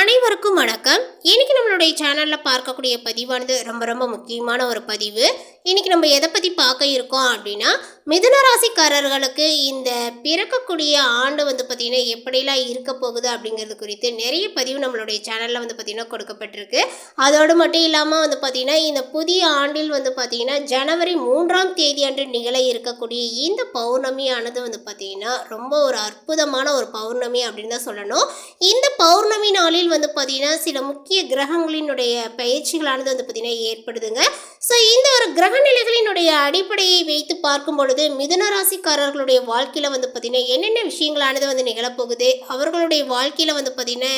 அனைவருக்கும் வணக்கம். இன்னைக்கு நம்மளுடைய சேனலில் பார்க்கக்கூடிய பதிவானது ரொம்ப ரொம்ப முக்கியமான ஒரு பதிவு. இன்னைக்கு நம்ம எதை பற்றி பார்க்க இருக்கோம் அப்படின்னா மிதுன ராசிக்காரர்களுக்கு இந்த பிறக்கக்கூடிய ஆண்டு வந்து பார்த்திங்கன்னா எப்படிலாம் இருக்க போகுது அப்படிங்கிறது குறித்து நிறைய பதிவு நம்மளுடைய சேனலில் வந்து பார்த்திங்கன்னா கொடுக்கப்பட்டிருக்கு. அதோடு மட்டும் இல்லாமல் வந்து பார்த்திங்கன்னா இந்த புதிய ஆண்டில் வந்து பார்த்திங்கன்னா ஜனவரி மூன்றாம் தேதி அன்று நிகழ இருக்கக்கூடிய இந்த பௌர்ணமியானது வந்து பார்த்திங்கன்னா ரொம்ப ஒரு அற்புதமான ஒரு பௌர்ணமி அப்படின்னு தான் சொல்லணும். இந்த பௌர்ணமி நாளில் வந்து பார்த்திங்கன்னா சில முக்கிய கிரகங்களினுடைய பயிற்சிகளானது வந்து பார்த்திங்கன்னா ஏற்படுதுங்க. ஸோ இந்த ஒரு கிரக நிலைகளினுடைய அடிப்படையை வைத்து பார்க்கும் பொழுது மிதுன ராசிக்காரர்களுடைய வாழ்க்கையில் வந்து பார்த்திங்கன்னா என்னென்ன விஷயங்களானது வந்து நிகழப்போகுது? அவர்களுடைய வாழ்க்கையில் வந்து பார்த்திங்கன்னா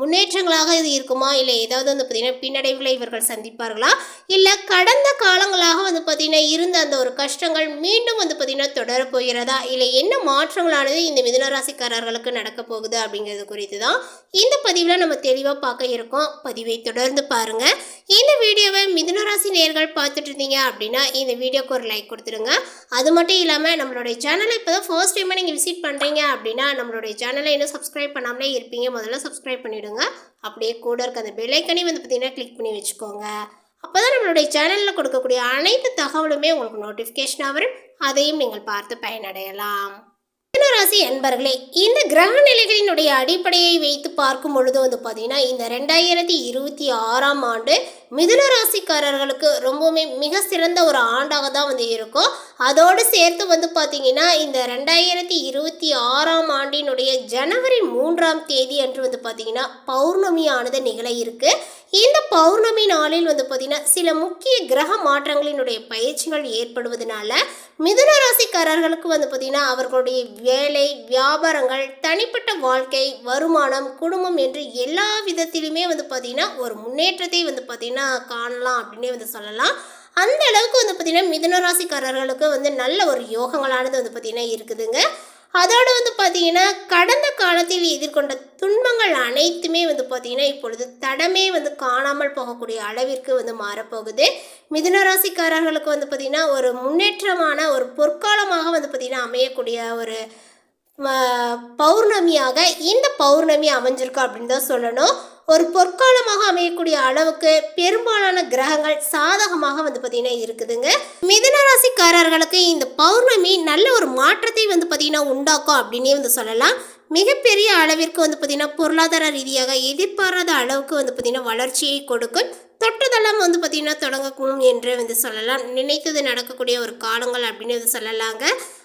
முன்னேற்றங்களாக இது இருக்குமா? இல்லை ஏதாவது வந்து பார்த்திங்கன்னா பின்னடைவுகளை இவர்கள் சந்திப்பார்களா? இல்லை கடந்த காலங்களாக வந்து பார்த்திங்கன்னா இருந்த அந்த ஒரு கஷ்டங்கள் மீண்டும் வந்து பார்த்திங்கன்னா தொடரப்போகிறதா இல்லை என்ன மாற்றங்களானது இந்த மிதுன நடக்கப் நடக்க போகுது அப்படிங்கிறது குறித்து தான் இந்த பதிவில் நம்ம தெளிவாக பார்க்க இருக்கோம். பதிவை தொடர்ந்து பாருங்கள் இந்த வீடியோவை மிதுனராசி நேர்கள் பார்த்துட்டு இருந்தீங்க அப்படின்னா இந்த வீடியோக்கு ஒரு லைக் கொடுத்துருங்க அது மட்டும் இல்லாமல் நம்மளுடைய சேனலை இப்போ தான் ஃபர்ஸ்ட் டைமாக நீங்கள் விசிட் பண்ணுறீங்க அப்படின்னா நம்மளுடைய சேனலை இன்னும் சப்ஸ்கிரைப் பண்ணாமலே இருப்பீங்க. முதல்ல சப்ஸ்கிரைப் பண்ணிவிடுங்க அப்படியே கூட இருக்க அந்த பெல்லைக்கனே வந்து பார்த்தீங்கன்னா கிளிக் பண்ணி வச்சுக்கோங்க. அப்போ தான் நம்மளுடைய சேனலில் கொடுக்கக்கூடிய அனைத்து தகவலுமே உங்களுக்கு நோட்டிஃபிகேஷனாக வரும். அதையும் நீங்கள் பார்த்து பயனடையலாம். ராசி என்பர்களே இந்த கிரக நிலைகளினுடைய அடிப்படையை வைத்து பார்க்கும் பொழுது வந்து பார்த்தீங்கன்னா இந்த ரெண்டாயிரத்தி இருபத்தி ஆறாம் ஆண்டு மிதுன ராசிக்காரர்களுக்கு ரொம்பவுமே மிக சிறந்த ஒரு ஆண்டாக தான் வந்து இருக்கும். அதோடு சேர்த்து வந்து பார்த்தீங்கன்னா இந்த ரெண்டாயிரத்தி இருபத்தி ஆறாம் ஆண்டினுடைய ஜனவரி மூன்றாம் தேதி அன்று வந்து பார்த்தீங்கன்னா பௌர்ணமியானது நிகழ இருக்குது இந்த பௌர்ணமி நாளில் வந்து பார்த்தீங்கன்னா சில முக்கிய கிரக மாற்றங்களினுடைய பயிற்சிகள் ஏற்படுவதனால மிதுன ராசிக்காரர்களுக்கு வந்து பார்த்தீங்கன்னா அவர்களுடைய வேலை வியாபாரங்கள் தனிப்பட்ட வாழ்க்கை வருமானம் குடும்பம் என்று எல்லா விதத்திலுமே வந்து பார்த்தீங்கன்னா ஒரு முன்னேற்றத்தை வந்து பார்த்தீங்கன்னா காணலாம் அப்படின்னே வந்து சொல்லலாம். அந்த அளவுக்கு வந்து பார்த்தீங்கன்னா மிதுனராசிக்காரர்களுக்கு வந்து நல்ல ஒரு யோகங்களானது வந்து பார்த்தீங்கன்னா இருக்குதுங்க. அதோடு வந்து பார்த்திங்கன்னா கடந்த காலத்தில் எதிர்கொண்ட துன்பங்கள் அனைத்துமே வந்து பார்த்திங்கன்னா இப்பொழுது தடமே வந்து காணாமல் போகக்கூடிய அளவிற்கு வந்து மாறப்போகுது. மிதுனராசிக்காரர்களுக்கு வந்து பார்த்திங்கன்னா ஒரு முன்னேற்றமான ஒரு பொற்காலமாக வந்து பார்த்திங்கன்னா அமையக்கூடிய ஒரு ம- பௌர்ணமியாக இந்த பௌர்ணமி அமைஞ்சிருக்கு அப்படின்னு தான் சொல்லணும். ஒரு பொற்காலமாக அமையக்கூடிய அளவுக்கு பெரும்பாலான கிரகங்கள் சாதகமாக வந்து பார்த்தீங்கன்னா இருக்குதுங்க. மிதுன ராசிக்காரர்களுக்கு இந்த பௌர்ணமி நல்ல ஒரு மாற்றத்தை வந்து பார்த்தீங்கன்னா உண்டாக்கும் அப்படின்னே வந்து சொல்லலாம். மிகப்பெரிய அளவிற்கு வந்து பார்த்திங்கன்னா பொருளாதார ரீதியாக எதிர்பாராத அளவுக்கு வந்து பார்த்திங்கன்னா வளர்ச்சியை கொடுக்கும். தொட்டதெல்லாம் வந்து பார்த்திங்கன்னா தொடங்கக்கூடும் என்று வந்து சொல்லலாம். நினைத்தது நடக்கக்கூடிய ஒரு காலங்கள் அப்படின்னு வந்து சொல்லலாங்க.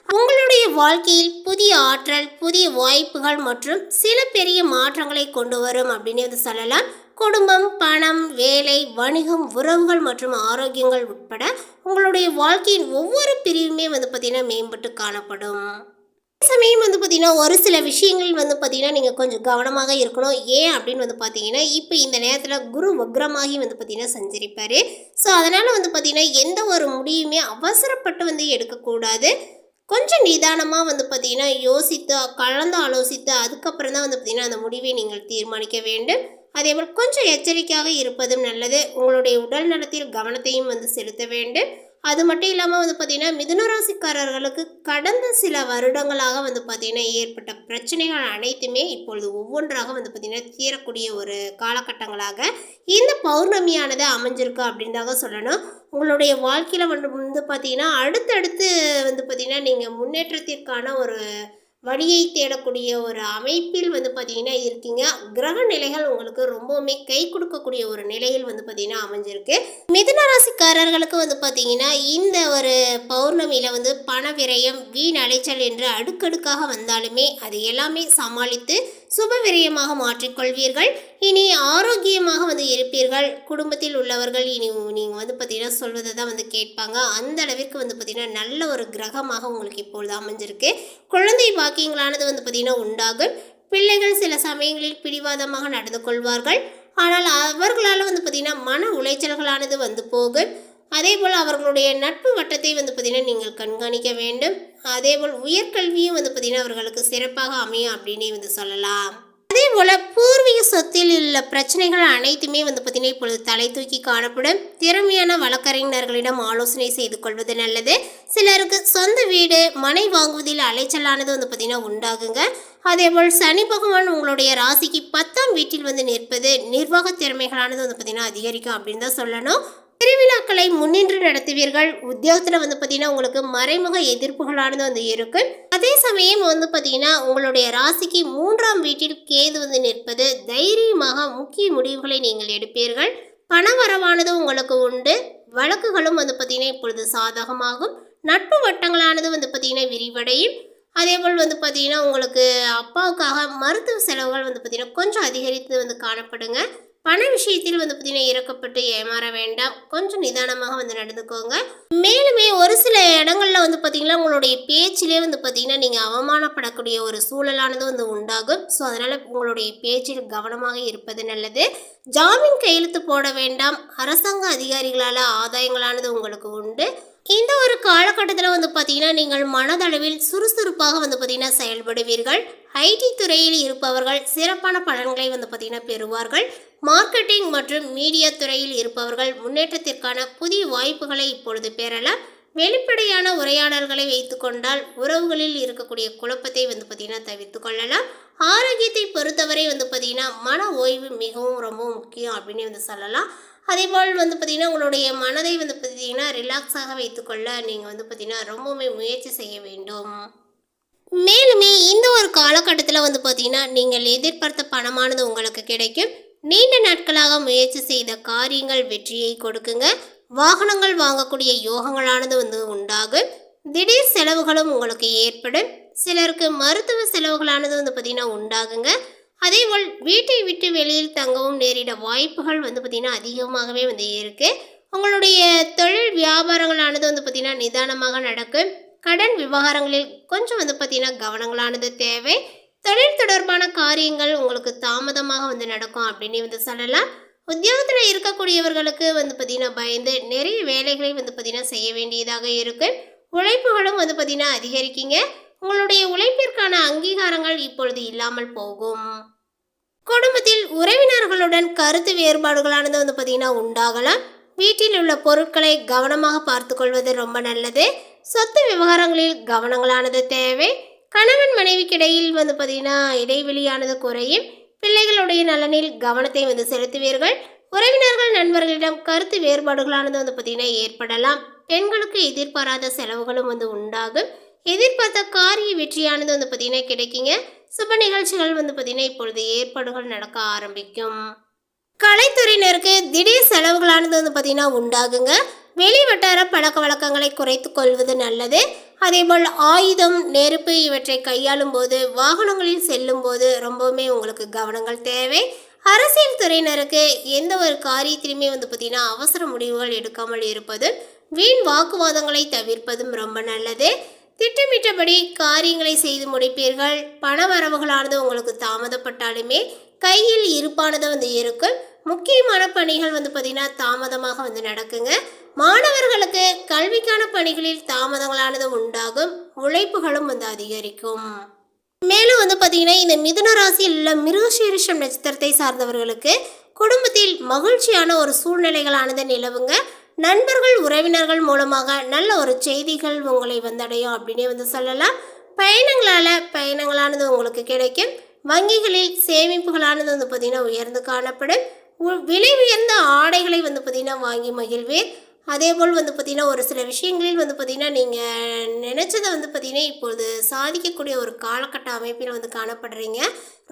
உங்களுடைய வாழ்க்கையில் புதிய ஆற்றல் புதிய வாய்ப்புகள் மற்றும் சில பெரிய மாற்றங்களை கொண்டு வரும் அப்படின்னு வந்து சொல்லலாம். குடும்பம் பணம் வேலை வணிகம் உறவுகள் மற்றும் ஆரோக்கியங்கள் உட்பட உங்களுடைய வாழ்க்கையின் ஒவ்வொரு பிரிவுமே வந்து பார்த்திங்கன்னா மேம்பட்டு காணப்படும். சமயம் வந்து பார்த்தீங்கன்னா ஒரு சில விஷயங்கள் வந்து பார்த்தீங்கன்னா நீங்கள் கொஞ்சம் கவனமாக இருக்கணும். ஏன் அப்படின்னு வந்து பார்த்தீங்கன்னா இப்போ இந்த நேரத்தில் குரு வக்ரமாகி வந்து பார்த்தீங்கன்னா சஞ்சரிப்பார். ஸோ அதனால் வந்து பார்த்தீங்கன்னா எந்த ஒரு முடியுமே அவசரப்பட்டு வந்து எடுக்கக்கூடாது. கொஞ்சம் நிதானமாக வந்து பார்த்திங்கன்னா யோசித்து கலந்து ஆலோசித்து அதுக்கப்புறம் தான் வந்து பார்த்திங்கன்னா அந்த முடிவை நீங்கள் தீர்மானிக்க வேண்டும். அதேபோல் கொஞ்சம் எச்சரிக்கையாக இருப்பதும் நல்லது. உங்களுடைய உடல் நலத்தில் கவனத்தையும் வந்து செலுத்த வேண்டும். அது மட்டும் இல்லாமல் வந்து பார்த்திங்கன்னா மிதுன ராசிக்காரர்களுக்கு கடந்த சில வருடங்களாக வந்து பார்த்திங்கன்னா ஏற்பட்ட பிரச்சனைகள் அனைத்துமே இப்பொழுது ஒவ்வொன்றாக வந்து பார்த்திங்கன்னா தீரக்கூடிய ஒரு காலகட்டங்களாக இந்த பௌர்ணமியானது அமைஞ்சிருக்கு அப்படின்னு சொல்லணும். உங்களுடைய வாழ்க்கையில் வந்து வந்து பார்த்திங்கன்னா அடுத்தடுத்து வந்து பார்த்திங்கன்னா நீங்கள் முன்னேற்றத்திற்கான ஒரு வழியை தேடக்கூடிய ஒரு அமைப்பில் வந்து பார்த்திங்கன்னா இருக்கீங்க. கிரக நிலைகள் உங்களுக்கு ரொம்பவுமே கை கொடுக்கக்கூடிய ஒரு நிலையில் வந்து பார்த்திங்கன்னா அமைஞ்சிருக்கு. மிதுன ராசிக்காரர்களுக்கு வந்து பார்த்தீங்கன்னா இந்த ஒரு பௌர்ணமியில் வந்து பண விரயம் வீண் அலைச்சல் என்று அடுக்கடுக்காக வந்தாலுமே அது எல்லாமே சமாளித்து சுப விரயமாக மாற்றிக்கொள்வீர்கள். இனி ஆரோக்கியமாக வந்து இருப்பீர்கள். குடும்பத்தில் உள்ளவர்கள் இனி நீங்கள் வந்து பார்த்தீங்கன்னா சொல்வதை தான் வந்து கேட்பாங்க. அந்த அளவிற்கு வந்து பார்த்திங்கன்னா நல்ல ஒரு கிரகமாக உங்களுக்கு இப்பொழுது அமைஞ்சிருக்கு. குழந்தை பாக்கியங்களானது வந்து பார்த்தீங்கன்னா உண்டாகும். பிள்ளைகள் சில சமயங்களில் பிடிவாதமாக நடந்து கொள்வார்கள். ஆனால் அவர்களால் வந்து பார்த்திங்கன்னா மன உளைச்சல்களானது வந்து போகும். அதேபோல் அவர்களுடைய நட்பு வட்டத்தை வந்து பார்த்திங்கன்னா நீங்கள் கண்காணிக்க வேண்டும். அதேபோல் உயர்கல்வியும் வந்து பார்த்திங்கன்னா அவர்களுக்கு சிறப்பாக அமையும் அப்படின்னே வந்து சொல்லலாம். அதே போல் பூர்வீக சொத்தில் உள்ள பிரச்சனைகள் அனைத்துமே வந்து பார்த்திங்கன்னா இப்பொழுது தலை தூக்கி காணப்படும். திறமையான வழக்கறிஞர்களிடம் ஆலோசனை செய்து கொள்வது நல்லது. சிலருக்கு சொந்த வீடு மனை வாங்குவதில் அலைச்சலானது வந்து பார்த்திங்கன்னா உண்டாகுங்க. அதேபோல் சனி பகவான் உங்களுடைய ராசிக்கு பத்தாம் வீட்டில் வந்து நிற்பது நிர்வாக திறமைகளானது வந்து பார்த்திங்கன்னா அதிகரிக்கும் அப்படின்னு தான் சொல்லணும். திருவிழாக்களை முன்னின்று நடத்துவீர்கள். உத்தியோகத்தில் வந்து பார்த்தீங்கன்னா உங்களுக்கு மறைமுக எதிர்ப்புகளானது வந்து இருக்கும் அதே சமயம் வந்து பார்த்தீங்கன்னா உங்களுடைய ராசிக்கு மூன்றாம் வீட்டில் கேது வந்து நிற்பது தைரியமாக முக்கிய முடிவுகளை நீங்கள் எடுப்பீர்கள். பண வரவானது உங்களுக்கு உண்டு. வழக்குகளும் வந்து பார்த்தீங்கன்னா இப்பொழுது சாதகமாகும். நட்பு வட்டங்களானது வந்து பார்த்தீங்கன்னா விரிவடையும். அதேபோல் வந்து பார்த்தீங்கன்னா உங்களுக்கு அப்பாவுக்காக மருத்துவ செலவுகள் வந்து பார்த்தீங்கன்னா கொஞ்சம் அதிகரித்து வந்து காணப்படுங்க. பண விஷயத்தில் வந்து பார்த்தீங்கன்னா இறக்கப்பட்டு ஏமாற வேண்டாம். கொஞ்சம் நிதானமாக வந்து நடந்துக்கோங்க. மேலுமே ஒரு சில இடங்கள்ல வந்து பார்த்தீங்கன்னா உங்களுடைய பேச்சிலே வந்து பார்த்தீங்கன்னா நீங்கள் அவமானப்படக்கூடிய ஒரு சூழலானது வந்து உண்டாகும். ஸோ அதனால் உங்களுடைய பேச்சில் கவனமாக இருப்பது நல்லது. ஜாமீன் கையெழுத்து போட வேண்டாம். அரசாங்க அதிகாரிகளால் ஆதாயங்களானது உங்களுக்கு உண்டு. இந்த ஒரு காலகட்டத்தில் வந்து பார்த்தீங்கன்னா நீங்கள் மனதளவில் சுறுசுறுப்பாக வந்து பார்த்தீங்கன்னா செயல்படுவீர்கள். ஐடி துறையில் இருப்பவர்கள் சிறப்பான பலன்களை வந்து பார்த்தீங்கன்னா பெறுவார்கள். மார்க்கெட்டிங் மற்றும் மீடியா துறையில் இருப்பவர்கள் முன்னேற்றத்திற்கான புதிய வாய்ப்புகளை இப்பொழுது பெறலாம். வெளிப்படையான உரையாடல்களை வைத்துக்கொண்டால் உறவுகளில் இருக்கக்கூடிய குழப்பத்தை வந்து பார்த்தீங்கன்னா தவிர்த்து கொள்ளலாம். ஆரோக்கியத்தை பொறுத்தவரை வந்து பார்த்தீங்கன்னா மன ஓய்வு மிகவும் ரொம்ப முக்கியம் அப்படின்னு வந்து சொல்லலாம். அதேபோல் வந்து பார்த்திங்கன்னா உங்களுடைய மனதை வந்து பார்த்திங்கன்னா ரிலாக்ஸாக வைத்துக்கொள்ள நீங்கள் வந்து பார்த்திங்கன்னா ரொம்பவுமே முயற்சி செய்ய வேண்டும். மேலுமே இந்த ஒரு காலகட்டத்தில் வந்து பார்த்திங்கன்னா நீங்கள் எதிர்பார்த்த பணமானது உங்களுக்கு கிடைக்கும். நீண்ட நாட்களாக முயற்சி செய்த காரியங்கள் வெற்றியை கொடுக்குங்க. வாகனங்கள் வாங்கக்கூடிய யோகங்களானது வந்து உண்டாகும். திடீர் செலவுகளும் உங்களுக்கு ஏற்படும். சிலருக்கு மருத்துவ செலவுகளானது வந்து பார்த்திங்கன்னா உண்டாகுங்க. அதே போல் வீட்டை விட்டு வெளியில் தங்கவும் நேரிட வாய்ப்புகள் வந்து பார்த்திங்கன்னா அதிகமாகவே வந்து இருக்குது உங்களுடைய தொழில் வியாபாரங்களானது வந்து பார்த்திங்கன்னா நிதானமாக நடக்கும் கடன் விவகாரங்களில் கொஞ்சம் வந்து பார்த்திங்கன்னா கவனங்களானது தேவை. தொழில் தொடர்பான காரியங்கள் உங்களுக்கு தாமதமாக வந்து நடக்கும் அப்படின்னு வந்து சொல்லலாம். உத்தியோகத்தில் இருக்கக்கூடியவர்களுக்கு வந்து பார்த்திங்கன்னா பயந்து நிறைய வேலைகளை வந்து பார்த்திங்கன்னா செய்ய வேண்டியதாக இருக்குது உழைப்புகளும் வந்து பார்த்திங்கன்னா அதிகரிக்கிங்க. உங்களுடைய உழைப்பிற்கான அங்கீகாரங்கள் இப்பொழுது இல்லாமல் போகும். குடும்பத்தில் உறவினர்களுடன் கருத்து வேறுபாடுகளானது வந்து பார்த்திங்கன்னா உண்டாகலாம். வீட்டில் உள்ள பொருட்களை கவனமாக பார்த்துக்கொள்வது ரொம்ப நல்லது. சொத்து விவகாரங்களில் கவனங்களானது தேவை. கணவன் மனைவிக்கிடையில் வந்து பார்த்திங்கன்னா இடைவெளியானது குறையும். பிள்ளைகளுடைய நலனில் கவனத்தை வந்து செலுத்துவீர்கள். உறவினர்கள் நண்பர்களிடம் கருத்து வேறுபாடுகளானது வந்து பார்த்திங்கன்னா ஏற்படலாம். பெண்களுக்கு எதிர்பாராத செலவுகளும் வந்து உண்டாகும். எதிர்பார்த்த காரிய வெற்றியானது வந்து பார்த்திங்கன்னா கிடைக்குங்க. சுப நிகழ்ச்சிகள் வந்து பார்த்திங்கன்னா இப்பொழுது ஏற்பாடுகள் நடக்க ஆரம்பிக்கும். கலைத்துறையினருக்கு திடீர் செலவுகளானது வந்து பார்த்திங்கன்னா உண்டாகுங்க. வெளி வட்டார பழக்க வழக்கங்களை குறைத்து கொள்வது நல்லது. அதேபோல் ஆயுதம் நெருப்பு இவற்றை கையாளும் போது வாகனங்களில் செல்லும் போது ரொம்பவுமே உங்களுக்கு கவனங்கள் தேவை. அரசியல் துறையினருக்கு எந்த ஒரு காரியத்திலுமே வந்து பார்த்திங்கன்னா அவசர முடிவுகள் எடுக்காமல் இருப்பது வீண் வாக்குவாதங்களை தவிர்ப்பதும் ரொம்ப நல்லது. திட்டமிட்டபடி காரியங்களை செய்து முடிப்பீர்கள். பண வரவுகளானது உங்களுக்கு தாமதப்பட்டாலுமே கையில் இருப்பானது வந்து இருக்கும். முக்கியமான பணிகள் வந்து பார்த்திங்கன்னா தாமதமாக வந்து நடக்குங்க. மாணவர்களுக்கு கல்விக்கான பணிகளில் தாமதங்களானது உண்டாகும். உழைப்புகளும் வந்து அதிகரிக்கும். மேலும் வந்து பார்த்திங்கன்னா இந்த மிதுன ராசியில் உள்ள மிருகசீரிஷம் நட்சத்திரத்தை சார்ந்தவர்களுக்கு குடும்பத்தில் மகிழ்ச்சியான ஒரு சூழ்நிலைகளானது நிலவுங்க. நண்பர்கள் உறவினர்கள் மூலமாக நல்ல ஒரு செய்திகள் உங்களை வந்தடையும் அப்படின்னே வந்து சொல்லலாம். பயணங்களால் பயணங்களானது உங்களுக்கு கிடைக்கும். வங்கிகளில் சேமிப்புகளானது வந்து பார்த்திங்கன்னா உயர்ந்து காணப்படும். விலை உயர்ந்த ஆடைகளை வந்து பார்த்திங்கன்னா வாங்கி மகிழ்வேன் அதே போல் வந்து பார்த்திங்கன்னா ஒரு சில விஷயங்களில் வந்து பார்த்திங்கன்னா நீங்கள் நினச்சதை வந்து பார்த்திங்கன்னா இப்பொழுது சாதிக்கக்கூடிய ஒரு காலகட்ட அமைப்பில் வந்து காணப்படுறீங்க.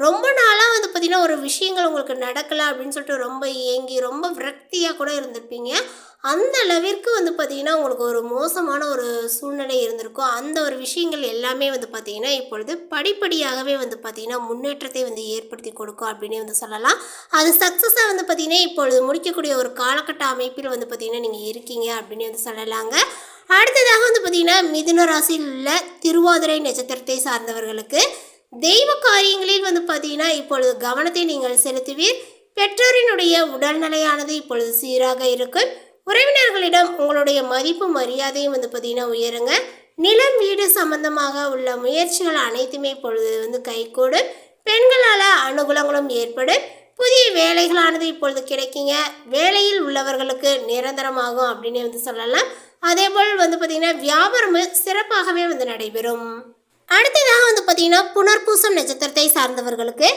ரொம்ப நாளாக வந்து பார்த்திங்கன்னா ஒரு விஷயங்கள் உங்களுக்கு நடக்கலை அப்படின்னு சொல்லிட்டு ரொம்ப ஏங்கி ரொம்ப விரக்தியாக கூட இருந்திருப்பீங்க. அந்த அளவிற்கு வந்து பார்த்திங்கன்னா உங்களுக்கு ஒரு மோசமான ஒரு சூழ்நிலை இருந்திருக்கும். அந்த ஒரு விஷயங்கள் எல்லாமே வந்து பார்த்திங்கன்னா இப்பொழுது படிப்படியாகவே வந்து பார்த்திங்கன்னா முன்னேற்றத்தை வந்து ஏற்படுத்தி கொடுக்கும் அப்படின்னு வந்து சொல்லலாம். அது சக்ஸஸாக வந்து பார்த்திங்கன்னா இப்பொழுது முடிக்கக்கூடிய ஒரு காலகட்ட அமைப்பில் வந்து பார்த்திங்கன்னா நீங்கள் இருக்கீங்க அப்படின்னு வந்து சொல்லலாங்க. அடுத்ததாக வந்து பார்த்திங்கன்னா மிதுன ராசியில் உள்ள திருவாதிரை நட்சத்திரத்தை சார்ந்தவர்களுக்கு தெய்வ காரியங்களில் வந்து பார்த்தீங்கன்னா இப்பொழுது கவனத்தை நீங்கள் செலுத்துவீர். பெற்றோரினுடைய உடல்நிலையானது இப்பொழுது சீராக இருக்கும். உறவினர்களிடம் உங்களுடைய மதிப்பு மரியாதையும் வந்து பார்த்திங்கன்னா உயருங்க. நிலம் வீடு சம்பந்தமாக உள்ள முயற்சிகள் அனைத்துமே இப்பொழுது வந்து கைகூடும் பெண்களால் அனுகூலங்களும் ஏற்படும். புதிய வேலைகளானது இப்பொழுது கிடைக்குங்க. வேலையில் உள்ளவர்களுக்கு நிரந்தரமாகும் அப்படின்னு வந்து சொல்லலாம். அதே போல் வந்து பார்த்திங்கன்னா வியாபாரமும் சிறப்பாகவே வந்து நடைபெறும். அடுத்ததாக வந்து பார்த்திங்கன்னா புனர்பூசம் நட்சத்திரத்தை சார்ந்தவர்களுக்கு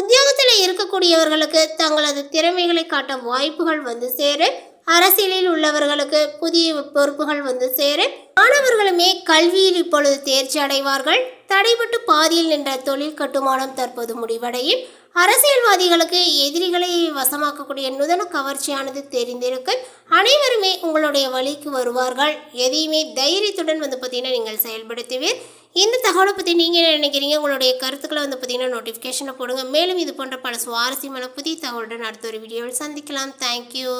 உத்தியோகத்தில் இருக்கக்கூடியவர்களுக்கு தங்களது திறமைகளை காட்ட வாய்ப்புகள் வந்து சேரும். அரசியலில் உள்ளவர்களுக்கு புதிய பொறுப்புகள் வந்து சேரும். மாணவர்களுமே கல்வியில் இப்பொழுது தேர்ச்சி அடைவார்கள். தடைபட்டு பாதியில் நின்ற தொழில் கட்டுமானம் தற்போது முடிவடையும். அரசியல்வாதிகளுக்கு எதிரிகளை வசமாக்கக்கூடிய நுதன கவர்ச்சியானது தெரிந்திருக்கும். அனைவருமே உங்களுடைய வழிக்கு வருவார்கள். எதையுமே தைரியத்துடன் வந்து பார்த்தீங்கன்னா நீங்கள் செயல்படுத்துவீர். இந்த தகவலை பற்றி நீங்கள் என்ன நினைக்கிறீங்க? உங்களுடைய கருத்துக்களை வந்து பார்த்தீங்கன்னா நோட்டிஃபிகேஷனை போடுங்க. மேலும் இது போன்ற பல சுவாரஸ்யமான புதிய தகவலுடன் அடுத்த ஒரு வீடியோவில் சந்திக்கலாம். தேங்க்யூ